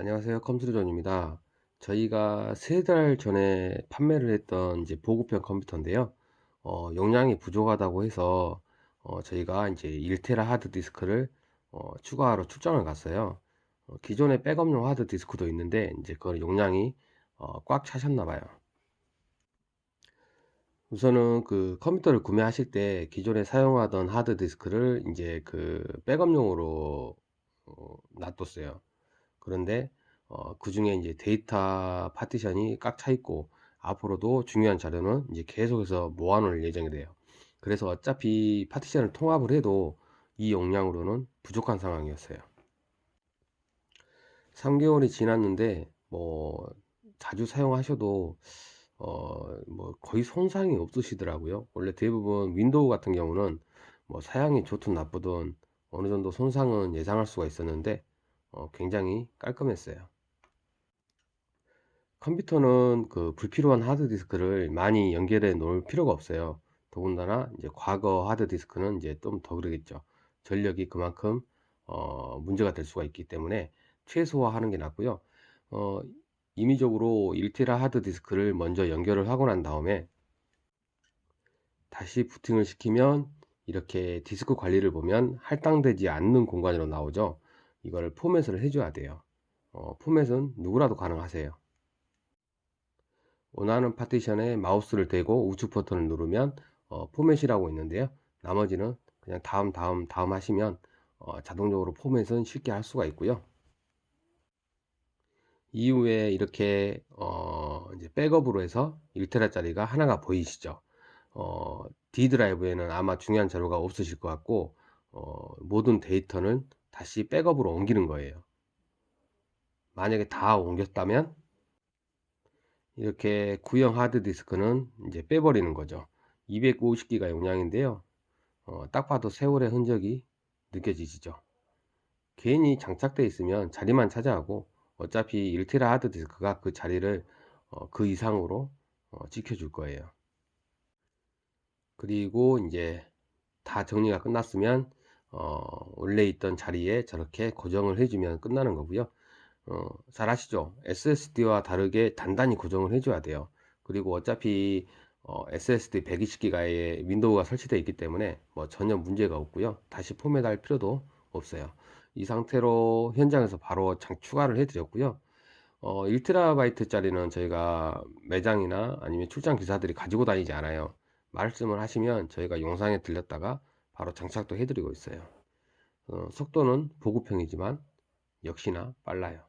안녕하세요. 컴퓨터존입니다. 저희가 세 달 전에 판매를 했던 이제 보급형 컴퓨터인데요. 어, 용량이 부족하다고 해서 어, 저희가 이제 1테라 하드 디스크를 어, 추가하러 출장을 갔어요. 어, 기존에 백업용 하드 디스크도 있는데 이제 그 용량이 어, 꽉 차셨나 봐요. 우선은 그 컴퓨터를 구매하실 때 기존에 사용하던 하드 디스크를 이제 그 백업용으로 어, 놔뒀어요. 그런데 어, 그 중에 이제 데이터 파티션이 꽉 차 있고 앞으로도 중요한 자료는 이제 계속해서 모아놓을 예정이 돼요. 그래서 어차피 파티션을 통합을 해도 이 용량으로는 부족한 상황이었어요. 3개월이 지났는데 뭐 자주 사용하셔도 어, 뭐 거의 손상이 없으시더라고요. 원래 대부분 윈도우 같은 경우는 뭐 사양이 좋든 나쁘든 어느 정도 손상은 예상할 수가 있었는데 어, 굉장히 깔끔했어요. 컴퓨터는 그 불필요한 하드디스크를 많이 연결해 놓을 필요가 없어요. 더군다나 이제 과거 하드디스크는 이제 좀 더 그러겠죠. 전력이 그만큼 어, 문제가 될 수가 있기 때문에 최소화하는 게 낫고요. 어, 임의적으로 1테라 하드디스크를 먼저 연결을 하고 난 다음에 다시 부팅을 시키면 이렇게 디스크 관리를 보면 할당되지 않는 공간으로 나오죠. 이거를 포맷을 해줘야 돼요. 어, 포맷은 누구라도 가능하세요. 원하는 파티션에 마우스를 대고 우측 버튼을 누르면 어, 포맷이라고 있는데요. 나머지는 그냥 다음 다음 다음 하시면 어, 자동적으로 포맷은 쉽게 할 수가 있고요. 이후에 이렇게 어, 이제 백업으로 해서 1테라짜리가 하나가 보이시죠. 어, D 드라이브에는 아마 중요한 자료가 없으실 것 같고 어, 모든 데이터는 다시 백업으로 옮기는 거예요. 만약에 다 옮겼다면 이렇게 구형 하드디스크는 이제 빼버리는 거죠. 250기가 용량인데요. 어, 딱 봐도 세월의 흔적이 느껴지시죠. 괜히 장착되어 있으면 자리만 차지하고 어차피 1테라 하드디스크가 그 자리를 어, 그 이상으로 어, 지켜줄 거예요. 그리고 이제 다 정리가 끝났으면 어, 원래 있던 자리에 저렇게 고정을 해주면 끝나는 거고요. 어, 잘 아시죠? SSD와 다르게 단단히 고정을 해줘야 돼요. 그리고 어차피 어, SSD 120기가의 윈도우가 설치되어 있기 때문에 뭐 전혀 문제가 없고요. 다시 포맷할 필요도 없어요. 이 상태로 현장에서 바로 장, 추가를 해드렸고요. 어, 1TB짜리는 저희가 매장이나 아니면 출장 기사들이 가지고 다니지 않아요. 말씀을 하시면 저희가 용상에 들렸다가 바로 장착도 해드리고 있어요. 어, 속도는 보급형이지만 역시나 빨라요.